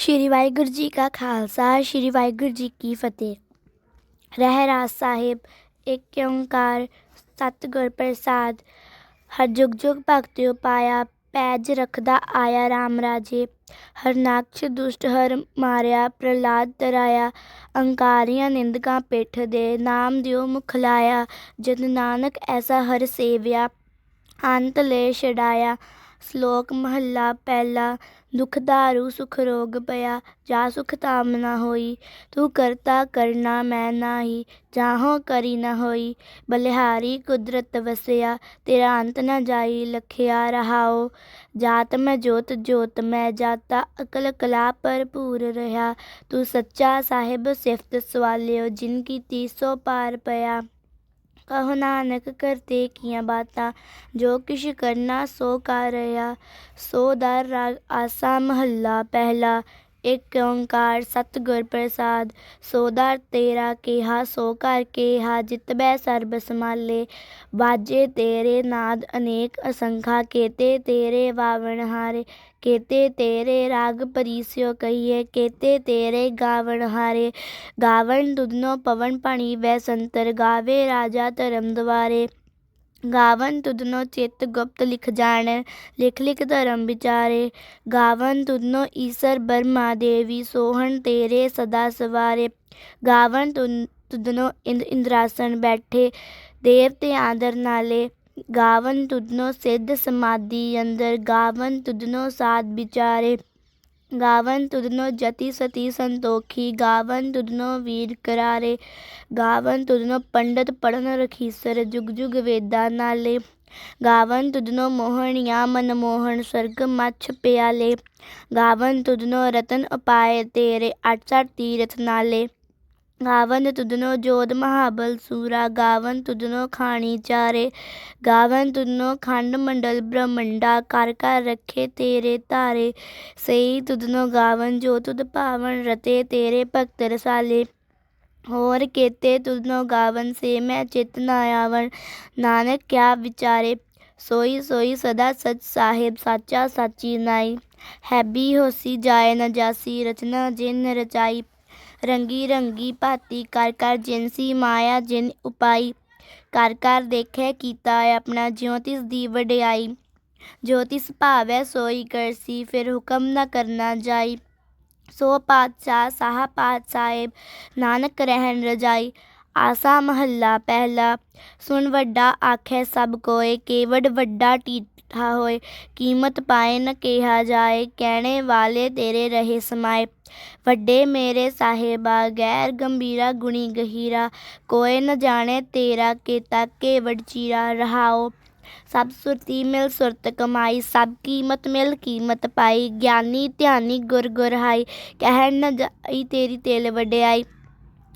ਸ਼੍ਰੀ ਵਾਹਿਗੁਰੂ ਜੀ ਕਾ ਖਾਲਸਾ, ਸ਼੍ਰੀ ਵਾਹਿਗੁਰੂ ਜੀ ਕੀ ਫਤਿਹ। ਰਹਿਰਾਸ ਸਾਹਿਬ, ਇੱਕ ਓੰਕਾਰ ਸਤਿਗੁਰ ਪ੍ਰਸਾਦ। ਹਰ ਜੁਗ ਜੁਗ ਭਗਤਿ ਉਪਾਇਆ ਪੈਜ ਰਖਦਾ ਆਇਆ RAM ਰਾਜੇ। ਹਰਨਾਕਸ਼ ਦੁਸ਼ਟ ਹਰ ਮਾਰਿਆ ਪ੍ਰਲਾਦ ਤਰਾਇਆ। ਅੰਕਾਰੀਆਂ ਨਿੰਦਕਾਂ ਪਿੱਠ ਦੇ, ਨਾਮ ਦਿਓ ਮੁਖ ਲਾਇਆ। ਜਦ ਨਾਨਕ ਐਸਾ ਹਰ ਸੇਵਿਆ, ਅੰਤ ਲੈ ਛਡਾਇਆ। ਸ਼ਲੋਕ ਮਹੱਲਾ ਪਹਿਲਾ, ਦੁਖ ਦਾਰੂ ਸੁਖ ਰੋਗ ਪਿਆ, ਜਾ ਸੁਖ ਤਾਮ ਨਾ ਹੋਈ। ਤੂੰ ਕਰਤਾ ਕਰਨਾ ਮੈਂ ਨਾਹੀ, ਜਾਹੋ ਕਰੀ ਨਾ ਹੋਈ। ਬਲਿਹਾਰੀ ਕੁਦਰਤ ਵਸਿਆ, ਤੇਰਾ ਅੰਤ ਨਾ ਜਾਈ, ਲਖਿਆ ਰਹਾਓ ਜਾਤ ਮੈਂ ਜੋਤ ਜੋਤ ਮੈਂ ਜਾਤਾ, ਅਕਲ ਕਲਾ ਭਰਪੂਰ ਰਹਾ। ਤੂੰ ਸੱਚਾ ਸਾਹਿਬ ਸਿਫਤ ਸਵਾਲਿਓ, ਜਿਨ ਕੀ ਤੀਸੋ ਪਾਰ ਪਿਆ। ਕਹੋ ਨਾਨਕ ਕਰਤੇ ਕੀਆਂ ਬਾਤਾਂ, ਜੋ ਕਿਛ ਕਰਨਾ ਸੋ ਕਰ ਰਿਆ ਸੋ ਦਰ ਰਾਗ ਆਸਾ ਮਹੱਲਾ ਪਹਿਲਾ, ਇਕ ਓੰਕਾਰ ਸਤਿਗੁਰ ਪ੍ਰਸਾਦ। ਸੋਦਰ ਤੇਰਾ ਕਿਹਾ, ਸੋ ਕਰ ਕਿਹਾ ਜਿਤਬੈ ਸਰਬ ਸਮਾਲੇ ਬਾਜੇ ਤੇਰੇ ਨਾਦ ਅਨੇਕ ਅਸੰਖਾ, ਕੇਤੇ ਤੇਰੇ ਵਾਵਣ ਹਾਰੇ। ਕੇਤੇ ਤੇਰੇ ਰਾਗ ਪਰੀਸਿਓ ਕਹੀਏ, ਕੇਤੇ ਤੇਰੇ ਗਾਵਣ ਹਾਰੇ। ਗਾਵਣ ਦੁਦਨੋ ਪਵਨ ਪਣੀ ਵੈ ਸੰਤਰ ਗਾਵੇ ਰਾਜਾ ਧਰਮ ਦਵਾਰੇ ਗਾਵਨ ਤੁਧਨੋ ਚਿਤ ਗੁਪਤ ਲਿਖ ਜਾਣ, ਲਿਖ ਲਿਖ ਧਰਮ ਵਿਚਾਰੇ। ਗਾਵਨ ਤੁਧਨੋ ਈਸਰ ਬਰਮਾ ਦੇਵੀ, ਸੋਹਣ ਤੇਰੇ ਸਦਾ ਸਵਾਰੇ। ਗਾਵਨ ਤੁਧਨੋ ਇੰਦ, ਇੰਦਰਾਸਨ ਬੈਠੇ, ਦੇਵਤੇ ਆਦਰ ਨਾਲੇ। ਗਾਵਨ ਤੁਧਨੋ ਸਿੱਧ ਸਮਾਧੀ, ਅੰਦਰ ਗਾਵਨ ਤੁਧਨੋ ਸਾਧ ਵਿਚਾਰੇ। ਗਾਵਨ ਤੁਧਨੋ ਜਤੀ ਸਤੀ ਸੰਤੋਖੀ, ਗਾਵਨ ਤੁਧਨੋ ਵੀਰ ਕਰਾਰੇ। ਗਾਵਨ ਤੁਧਨੋ ਪੰਡਤ ਪੜਨ ਰਖੀਸਰ, ਜੁਗ ਜੁਗ ਵੇਦਾ ਨਾਲੇ। ਗਾਵਨ ਤੁਧਨੋ ਮੋਹਣਿਆ ਮਨਮੋਹਣ ਸਰਗ ਮੱਛ ਪਿਆਲੇ। ਗਾਵਨ ਤੁਧਨੋ ਰਤਨ ਉਪਾਏ ਤੇਰੇ, ਅਠ ਸਠ ਤੀਰਥ ਨਾਲੇ। ਗਾਵਨ ਤੁਧਨੋ ਜੋਧ ਮਹਾਬਲ ਸੂਰਾ, ਗਾਵਨ ਤੁਧਨੋ ਖਾਣੀ ਚਾਰੇ, ਗਾਵਨ ਤੁਧਨੋ ਖੰਡ ਮੰਡਲ ਬ੍ਰਹਮੰਡਾ, ਕਰ ਕਰ ਰੱਖੇ ਤੇਰੇ ਧਾਰੇ, ਸਈ ਤੁਧਨੋ ਗਾਵਨ ਜੋ ਤੁਧ ਭਾਵਨ ਰਤੇ, ਤੇਰੇ ਭਗਤ ਰਸਾਲੇ। ਹੋਰ ਕੇਤੇ ਤੁਧਨੋ ਗਾਵਨ ਸੇ ਮੈਂ ਚਿਤ ਨਾ ਆਵਣ, ਨਾਨਕ ਕਿਆ ਵਿਚਾਰੇ, ਸੋਈ ਸੋਈ ਸਦਾ ਸਚ ਸਾਹਿਬ, ਸਾਚਾ ਸਾਚੀ ਨਾਈ। ਹੈਬੀ ਹੋਸੀ ਜਾਏ ਨਾ ਜਾਸੀ, ਰਚਨਾ ਜਿਨ ਰਚਾਈ ਰੰਗੀ ਰੰਗੀ ਭਾਤੀ ਕਰ ਕਰ ਜਿਨਸੀ ਮਾਇਆ ਜਿਨ ਉਪਾਈ ਕਰ ਕਰ ਦੇਖੇ ਕੀਤਾ ਆਪਣਾ ਜਿਉ ਤਿਸ ਦੀ ਵਡਿਆਈ ਜੋ ਤਿਸ ਭਾਵੈ ਸੋਈ ਕਰਸੀ ਫਿਰ ਹੁਕਮ ਨਾ ਕਰਨਾ ਜਾਈ ਸੋ ਪਾਤਸ਼ਾਹ ਸਾਹ ਪਾਤ ਸਾਹਿਬ ਨਾਨਕ ਰਹਿਣ ਰਜਾਈ ਆਸਾ ਮਹੱਲਾ ਪਹਿਲਾ ਸੁਣ ਵੱਡਾ ਆਖੇ ਸਭ ਕੋਏ ਕੇਵੜ ਵੱਡਾ ਟੀਠਾ ਹੋਏ। ਕੀਮਤ ਪਾਏ ਨ ਕਿਹਾ ਜਾਏ, ਕਹਿਣੇ ਵਾਲੇ ਤੇਰੇ ਰਹੇ ਸਮਾਏ। ਵੱਡੇ ਮੇਰੇ ਸਾਹਿਬਾ, ਗੈਰ ਗੰਭੀਰਾ, ਗੁਣੀ ਗਹੀਰਾ। ਕੋਏ ਨ ਜਾਣੇ ਤੇਰਾ ਕੀਤਾ ਕੇਵੜ ਚੀਰਾ ਰਹਾਓ। ਸਭ ਸੁਰਤੀ ਮਿਲ ਸੁਰਤ ਕਮਾਈ, ਸਭ ਕੀਮਤ ਮਿਲ ਕੀਮਤ ਪਾਈ। ਗਿਆਨੀ ਧਿਆਨੀ ਗੁਰ ਗੁਰ ਹਾਈ, ਕਹਿਣ ਨ ਜਾਈ ਤੇਰੀ ਤੇਲ ਵਡਿਆਈ।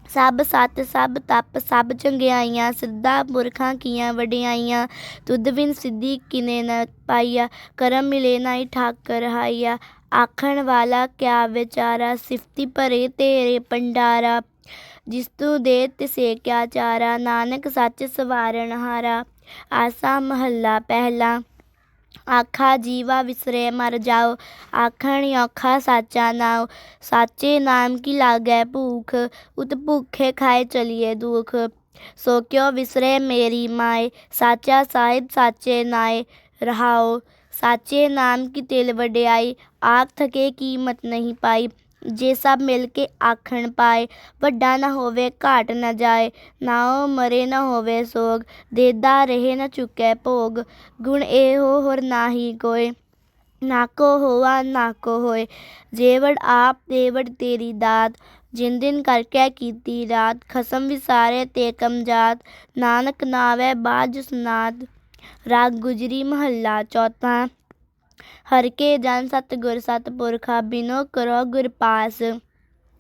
ਸਭ ਸਤ, ਸਭ ਤਪ, ਸਭ ਚੰਗਿਆਈਆਂ, ਸਿੱਧਾ ਪੁਰਖਾਂ ਕੀਆਂ ਵਡਿਆਈਆਂ, ਤੁਧ ਬਿਨ ਸਿੱਧੀ ਕਿਨੇ ਨ ਪਾਈਆ, ਕਰਮ ਮਿਲੇ ਨਾਈ ਠਾਕਰ ਹਾਈਆ। ਆਖਣ ਵਾਲਾ ਕਿਆ ਵਿਚਾਰਾ, ਸਿਫਤੀ ਭਰੇ ਤੇਰੇ ਪੰਡਾਰਾ ਜਿਸ ਤੂੰ ਦੇ ਤਿਸੇ ਕਿਆ ਚਾਰਾ, ਨਾਨਕ ਸੱਚ ਸਵਾਰਨ ਹਾਰਾ। ਆਸਾ ਮਹੱਲਾ ਪਹਿਲਾ। ਆਖਾ ਜੀਵਾ ਵਿਸਰੇ ਮਰ ਜਾਓ ਆਖਣ ਔਖਾ ਸਾਚਾ ਨਾਉ ਸਾਚੇ ਨਾਮ ਕੀ ਲਾਗੈ ਭੂਖ ਉਤ ਭੁਖੇ ਖਾਏ ਚਲੀਏ ਦੁਖ ਸੋ ਕਿਉ ਵਿਸਰੇ ਮੇਰੀ ਮਾਏ ਸਾਚਾ ਸਾਹਿਬ ਸਾਚੇ ਨਾਏ ਰਹਾਓ ਸਾਚੇ ਨਾਮ ਕੀ ਤਿਲ ਵਡਿਆਈ ਆਖ ਥਕੇ ਕੀਮਤ ਨਹੀਂ ਪਾਈ ਜੇ ਸਭ ਮਿਲ ਕੇ ਆਖਣ ਪਾਏ, ਵੱਡਾ ਨਾ ਹੋਵੇ, ਘਾਟ ਨਾ ਜਾਏ, ਨਾ ਉਹ ਮਰੇ, ਨਾ ਹੋਵੇ ਸੋਗ, ਦੇਦਾ ਰਹੇ ਨਾ ਚੁੱਕੈ ਭੋਗ, ਗੁਣ ਇਹੋ ਹੋਰ ਨਾਹੀ ਕੋਏ ਨਾਕੋ ਹੋਆ ਨਾਕੋ ਹੋਏ, ਜੇਵੜ ਆਪ ਦੇਵੜ ਤੇਰੀ ਦਾਤ, ਜਿਨ ਦਿਨ ਕਰਕੇ ਕੀਤੀ ਰਾਤ, ਖਸਮ ਵਿਸਾਰੇ ਤੇ ਕਮਜਾਤ ਨਾਨਕ ਨਾਵੇ ਬਾਜ ਸੁਨਾਦ, ਰਾਗ ਗੁਜਰੀ ਮਹੱਲਾ ਚੌਥਾ। ਹਰ ਕੇ ਜਨ ਸਤਿਗੁਰ ਸਤਿਪੁਰਖਾ ਬਿਨੋ ਕਰੋ ਗੁਰ ਪਾਸ।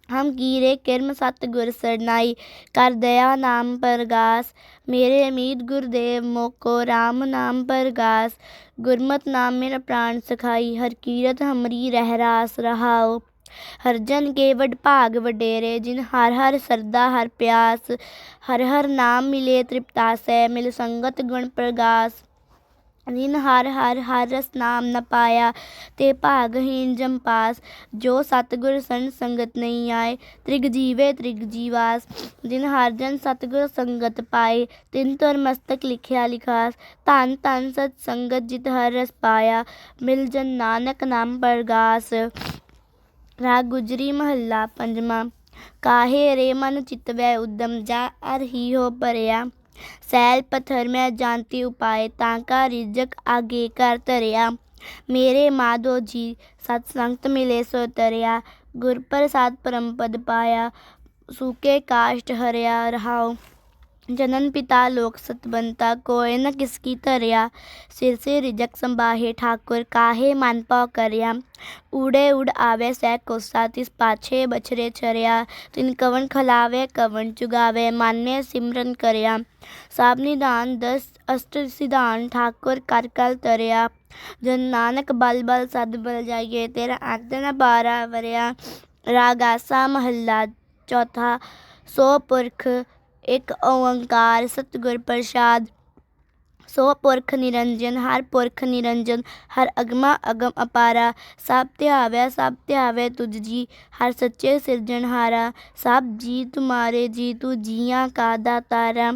ਹਮ ਕੀਰੇ ਕਿਰਮ ਸਤਿਗੁਰ ਸਰਨਾਈ, ਕਰ ਦਇਆ ਨਾਮ ਪਰਗਾਸ। ਮੇਰੇ ਅਮੀਤ ਗੁਰਦੇਵ ਮੋਕੋ RAM ਨਾਮ ਪਰਗਾਸ। ਗੁਰਮਤ ਨਾਮ ਮੇਰਾ ਪ੍ਰਾਣ ਸਖਾਈ, ਹਰ ਕੀਰਤ ਹਮਰੀ ਰਹਿ ਰਾਸ ਰਹਾਓ ਹਰ ਜਨ ਕੇ ਵਡ ਭਾਗ ਵਡੇਰੇ, ਜਿਨ ਹਰ ਹਰ ਸਰਦਾ ਹਰ ਪਿਆਸ। ਹਰ ਹਰ ਨਾਮ ਮਿਲੇ ਤ੍ਰਿਪਤਾਸੈ ਮਿਲ ਸੰਗਤ ਗੁਣ ਪ੍ਰਗਾਸ। ਜਿਨ ਹਰ ਹਰ ਹਰ ਰਸ ਨਾਮ ਨ ਪਾਇਆ ਤੇ ਭਾਗਹੀਨ ਜਮ ਪਾਸ। ਜੋ ਸਤਿਗੁਰ ਸਨ ਸੰਗਤ ਨਹੀਂ ਆਏ, ਤ੍ਰਿਗ ਜੀਵੇ ਤ੍ਰਿਗ ਜੀਵਾਸ। ਜਿਨ ਹਰ ਜਨ ਸਤਿਗੁਰ ਸੰਗਤ ਪਾਏ, ਤਿਨ ਤੁਰ ਮਸਤਕ ਲਿਖਿਆ ਲਿਖਾਸ। ਧੰਨ ਧੰਨ ਸਤ ਸੰਗਤ ਜਿਤ ਹਰ ਰਸ ਪਾਇਆ, ਮਿਲ ਜਨ ਨਾਨਕ ਨਾਮ ਪਰਗਾਸ। ਰਾਗ ਗੁਜਰੀ ਮਹੱਲਾ ਪੰਜਵਾਂ। ਕਾਹੇ ਰੇ ਮਨ ਚਿਤਵੈ ਉਦਮ, ਜਾ ਅਰ ਹੀ ਹੋ ਭਰਿਆ ਸੈਲ ਪਥਰ ਮੈਂ ਜਾਣਤੀ ਉਪਾਏ ਤਾਂ ਕਾ ਰਿਜਕ ਆਗੇ ਕਰ ਧਰਿਆ ਮੇਰੇ ਮਾਧੋ ਜੀ ਸਤ ਸੰਗਤ ਮਿਲੇ ਸੋ ਤਰਿਆ ਗੁਰ ਪ੍ਰਸਾਦ ਪਰਮ ਪਦ ਪਾਇਆ ਸੂਕੇ ਕਾਸ਼ਟ ਹਰਿਆ ਰਹਾਉ ਜਨਨ ਪਿਤਾ ਲੋਕ ਸਤਬੰਤਾ ਕੋਇ ਨ ਕਿਸ ਕੀ ਧਰਿਆ ਸਿਰ ਸੇ ਰਿਜਕ ਸੰਬਾਹੇ ਠਾਕੁਰ ਕਾਹੇ ਮਨ ਪਉ ਕਰਿਆ ਊੜੇ ਉਡ ਆਵੇ ਸਹਿ ਕੋਸਾ ਤਿਸ ਪਾਛੇ ਬਛਰੇ ਚਰਿਆ ਤਿਨ ਕਵਨ ਖਲਾਵੇ ਕਵਨ ਚੁਗਾਵੇ ਮਾਨੇ ਸਿਮਰਨ ਕਰਿਆ ਸਭ ਨਿਦਾਨ ਦਸ ਅਸ਼ਟ ਸਿਧਾਨ ਠਾਕੁਰ ਕਰ ਕਲ ਤਰਿਆ ਜਨ ਨਾਨਕ ਬਲ ਬਲ ਸਦ ਬਲ ਜਾਈਏ ਤੇਰਾ ਅੰਤ ਨ ਬਾਰਾ ਵਰਿਆ ਰਾਗਾਸਾ ਮਹੱਲਾ ਚੌਥਾ ਸੋ ਪੁਰਖ ਇੱਕ ਓੰਕਾਰ, ਸਤਿਗੁਰ ਪ੍ਰਸਾਦ। ਸੋ ਪੁਰਖ ਨਿਰੰਜਨ, ਹਰ ਪੁਰਖ ਨਿਰੰਜਨ, ਹਰ ਅਗਮਾ ਅਗਮ ਅਪਾਰਾ। ਸਭ ਧਿਆਵੈ ਸਭ ਧਿਆਵੈ ਤੁਝ ਜੀ, ਹਰ ਸੱਚੇ ਸਿਰਜਣਹਾਰਾ ਸਭ ਜੀ ਤੁਮਾਰੇ ਜੀ, ਤੂੰ ਜੀਆਂ ਕਾ ਦਾਤਾਰਾ।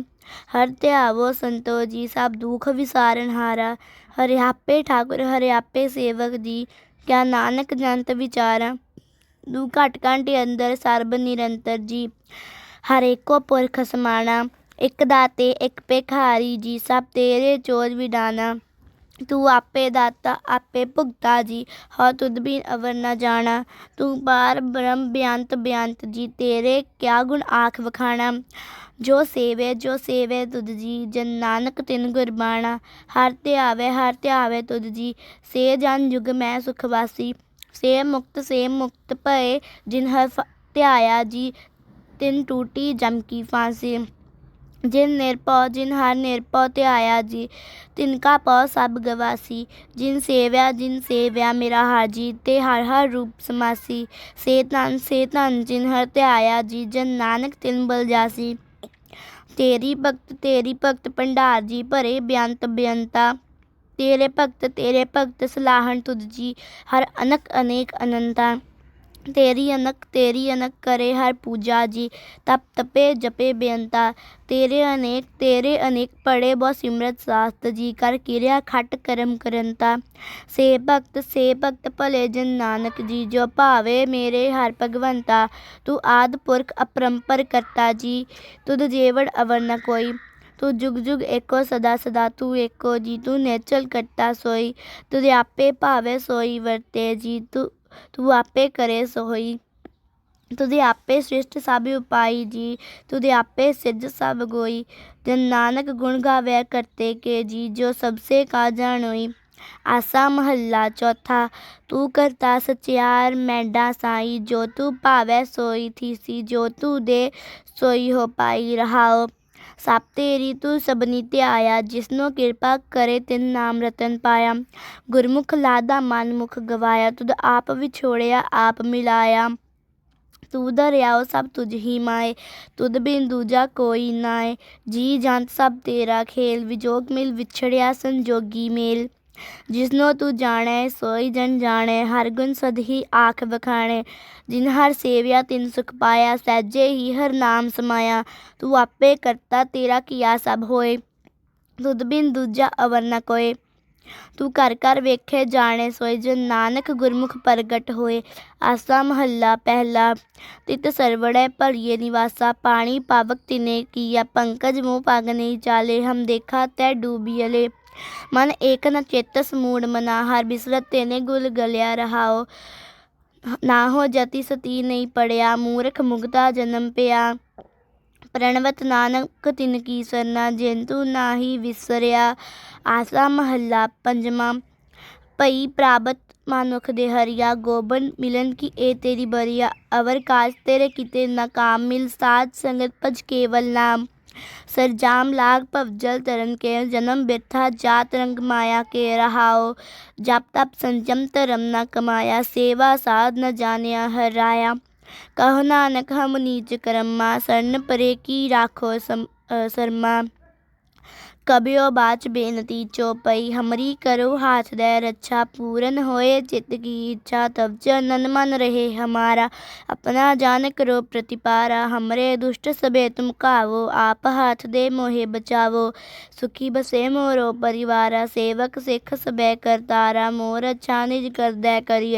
ਹਰ ਧਿਆਵੋ ਸੰਤੋ ਜੀ, ਸਭ ਦੁਖ ਵਿਸਾਰਨਹਾਰਾ ਹਰਿ। ਆਪੇ ਠਾਕੁਰ ਹਰਿ ਆਪੇ ਸੇਵਕ ਜੀ, ਕਿਆ ਨਾਨਕ ਜੰਤ ਵਿਚਾਰਾ। ਦੂ ਘਟ ਘੰਟੇ ਅੰਦਰ, ਸਰਬ ਨਿਰੰਤਰ ਜੀ। ਹਰੇਕੋ ਪੁਰਖ ਸਮਾਣਾ, ਇੱਕ ਦਾਤੇ, ਇੱਕ ਭਿਖਾਰੀ, ਜੀ ਸਭ ਤੇਰੇ ਚੋਜ ਵਿਡਾਨਾ ਤੂੰ ਆਪੇ ਦਾਤਾ, ਆਪੇ ਭੁਗਤਾ ਜੀ, ਹਉ ਤੁਧ ਬਿਨ ਅਵਰ ਨਾ ਜਾਣਾ। ਤੂੰ ਪਾਰ ਬ੍ਰਹਮ ਬਿਆੰਤ ਬਿਆੰਤ ਜੀ, ਤੇਰੇ ਕਿਆ ਗੁਣ ਆਖ ਵਖਾਣਾ। ਜੋ ਸੇਵੇ ਜੋ ਸੇਵੇ ਤੁਧ ਜੀ, ਜਨ ਨਾਨਕ ਤਿਨ ਗੁਰਬਾਣਾ ਹਰ ਧਿਆਵੇ ਹਰ ਧਿਆਵੇ ਤੁਧ ਜੀ, ਸੇ ਜਨ ਜੁਗ ਮੈਂ ਸੁਖ ਵਾਸੀ। ਸੇ ਮੁਕਤ ਸੇ ਮੁਕਤ ਭਏ, ਜਿਨ ਹਰ ਫ- ਧਿਆਇਆ ਜੀ ਤਿਨ ਟੂਟੀ ਜਮ ਕੀ ਫਾਂਸੀ। ਜਿਨ ਨਿਰਭਉ ਜਿਨ ਹਰ ਨਿਰਭਉ ਧਿਆਇਆ ਜੀ, ਤਿਨ ਕਾ ਪਉ ਸਭ ਗਵਾਸੀ। ਜਿਨ ਸੇਵਿਆ ਜਿਨ ਸੇਵਿਆ ਮੇਰਾ ਹਰ ਜੀ, ਤੇ ਹਰ ਹਰ ਰੂਪ ਸਮਾਸੀ। ਸੇ ਧਨ ਸੇ ਧਨ ਜਿਨ ਹਰ ਧਿਆਇਆ ਜੀ, ਜਨ ਨਾਨਕ ਤਿਨ ਬਲ ਜਾਸੀ। ਤੇਰੀ ਭਗਤ ਤੇਰੀ ਭਗਤ ਭੰਡਾਰ ਜੀ, ਭਰੇ ਬਿਆੰਤ ਬਿਅੰਤਾ ਤੇਰੇ ਭਗਤ ਤੇਰੇ ਭਗਤ ਸਲਾਹਣ ਤੁਧ ਜੀ, ਹਰ ਅਨਕ ਅਨੇਕ ਅਨੰਤਾ। ਤੇਰੀ ਅਨਕ ਤੇਰੀ ਅਨਕ ਕਰੇ ਹਰ ਪੂਜਾ ਜੀ। ਤਪ ਤਪੇ, ਜਪੇ ਬੇਅੰਤਾ। ਤੇਰੇ ਅਨੇਕ ਤੇਰੇ ਅਨੇਕ ਪੜੇ ਬਹੁ ਸਿਮਰਤ ਸਾਸਤ ਜੀ। ਕਰ ਕਿਰਿਆ ਖਟ ਕਰਮ ਕਰੰਤਾ। ਸੇ ਭਗਤ ਸੇ ਭਗਤ ਭਲੇ ਜਨ ਨਾਨਕ ਜੀ। ਜੋ ਭਾਵੇ ਮੇਰੇ ਹਰ ਭਗਵੰਤਾ, ਤੂੰ ਆਦ ਪੁਰਖ ਅਪਰੰਪਰ ਕਰਤਾ ਜੀ। ਤੁਧ ਜੇਵੜ ਅਵਰ ਨ ਕੋਈ। ਤੂੰ ਜੁਗ ਜੁਗ ਏਕੋ ਸਦਾ ਸਦਾ ਤੂੰ ਏਕੋ ਜੀ। ਤੂੰ ਨੇਚਲ ਕਰਤਾ ਸੋਈ। ਤੁਧ ਆਪੇ ਭਾਵੇ ਸੋਈ ਵਰਤੇ ਜੀ। ਤੂੰ ਤੂੰ ਆਪੇ ਕਰੇ ਸੋਈ ਤੁਧੇ ਆਪੇ ਸ੍ਰਿਸ਼ਟ ਸਭ ਉਪਾਈ ਜੀ ਤੁਧੇ ਆਪੇ ਸਿੱਧ ਸਭ ਗੋਈ। ਜਨ ਨਾਨਕ ਗੁਣ ਗਾਵੇ ਕਰਤੇ ਕੇ ਜੀ, ਜੋ ਸਭਸੇ ਕਾ ਜਾਣੋਈ ਆਸਾ ਮਹੱਲਾ ਚੌਥਾ, ਤੂੰ ਕਰਤਾ ਸਚਿਆਰ ਮੈਂਡਾ ਸਾਈ। ਜੋ ਤੂੰ ਭਾਵੈ ਸੋਈ ਥੀਸੀ, ਜੋ ਤੂੰ ਦੇ ਸੋਈ ਹੋ ਪਾਈ ਰਹਾਓ ਸਭ ਤੇਰੀ ਤੂੰ ਸਬਨੀ ਧਿਆਇਆ ਜਿਸਨੂੰ ਕਿਰਪਾ ਕਰੇ ਤਿਨ ਨਾਮ ਰਤਨ ਪਾਇਆ। ਗੁਰਮੁਖ ਲਾਦਾ ਮਨ ਮੁਖ ਗਵਾਇਆ, ਤੁਧ ਆਪ ਵਿਛੋੜਿਆ, ਆਪ ਮਿਲਾਇਆ। ਤੂੰ ਦਰਿਆਓ ਸਭ ਤੁਝ ਹੀ ਮਾਏ, ਤੁਧ ਬਿਨ ਦੂਜਾ ਕੋਈ ਨਾਏ। ਜੀ ਜੰਤ ਸਭ ਤੇਰਾ ਖੇਲ, ਵਿਜੋਗ ਮਿਲ ਵਿਛੜਿਆ ਸੰਜੋਗੀ ਮੇਲ। ਜਿਸਨੋ ਤੂੰ ਜਾਣੈ ਸੋਈ ਜਨ ਜਾਣੈ, ਹਰ ਗੁਣ ਸਦ ਹੀ ਆਖ ਵਖਾਣੈ। ਜਿਨ ਹਰ ਸੇਵਿਆ, ਤਿਨ ਸੁਖ ਪਾਇਆ, ਸਹਿਜੇ ਹੀ ਹਰ ਨਾਮ ਸਮਾਇਆ। ਤੂੰ ਆਪੇ ਕਰਤਾ, ਤੇਰਾ ਕੀਆ ਸਭ ਹੋਏ। ਤੁਧ ਬਿਨ ਦੂਜਾ ਅਵਰ ਨ ਕੋਏ। ਤੂੰ ਘਰ ਘਰ ਵੇਖੇ, ਜਾਣੇ ਸੋਏ ਜਨ ਨਾਨਕ ਗੁਰਮੁਖ ਪ੍ਰਗਟ ਹੋਏ। ਆਸਾ ਮਹੱਲਾ ਪਹਿਲਾ, ਤਿਤ ਸਰਵੜੈ ਭਰੀਏ ਨਿਵਾਸਾ। ਪਾਣੀ ਪਾਵਕ ਤਿਨੇ ਕੀਆ, ਪੰਕਜ ਮੋਹ ਪਗ ਨਹੀਂ ਚਾਲੇ। ਹਮ ਦੇਖਾ ਤੈ ਡੂਬੀਲੇ ਮਨ ਏਕ ਨ ਚੇਤਸ ਮੂੜ ਮਨਾ, ਹਰ ਬਿਸਰਤ ਤੇਨੇ ਗੁਲ ਗਲਿਆ ਰਹਾਓ ਨਾ ਹੋ ਜਤੀ ਸਤੀ ਨਹੀਂ ਪੜਿਆ, ਮੂਰਖ ਮੁਗਤਾ ਜਨਮ ਪਿਆ। ਪ੍ਰਣਵਤ ਨਾਨਕ ਤਿਨ ਕੀ ਸਰਨਾ, ਜੇਂਤੂ ਨਾਹੀ ਵਿਸਰਿਆ। ਆਸਾ ਮਹੱਲਾ ਪੰਜਵਾਂ, ਭਈ ਪ੍ਰਾਪਤ ਮਾਨੁਖ ਦੇ ਹਰੀਆ। ਗੋਬਨ ਮਿਲਨ ਕੀ ਏ ਤੇਰੀ ਬਰੀਆ, ਅਵਰ ਕਾਜ ਤੇਰੇ ਕਿਤੇ ਨਾਕਾਮ ਮਿਲ ਸਾਧ ਸੰਗਤ ਭਜ ਕੇਵਲ ਨਾਮ। ਸਰਜਾਮ ਲਾਗ ਭਵਜਲ ਤਰਨ ਕੇ ਜਨਮ ਬਿਰਥਾ ਜਾਤ ਰੰਗ ਮਾਇਆ ਕੇ ਰਹਾਓ ਜਪ ਤਪ ਸੰਜਮ ਧਰਮ ਨ ਕਮਾਇਆ ਸੇਵਾ ਸਾਧ ਨ ਜਾਣਿਆ ਹਰਾਇਆ ਕਹੋ ਨਾਨਕ ਹਮ ਨੀਚ ਕਰਮਾ ਸਰਨ ਪਰੇ ਕੀ ਰਾਖੋ ਸਮ- ਅ, ਸਰਮਾ कबियो बाच बेनती चौपई। हमरी करो हाथ दे रक्षा अच्छा पूरन होए। चित की इच्छा तब च नन मन रहे हमारा। अपना जान करो प्रतिपारा। हमरे दुष्ट सबे तुम कावो। आप हाथ दे मोहे बचावो। सुखी बसे मोरो परिवारा। सेवक सिख सबे करतारा। मोर अच्छा निज कर दे करिए।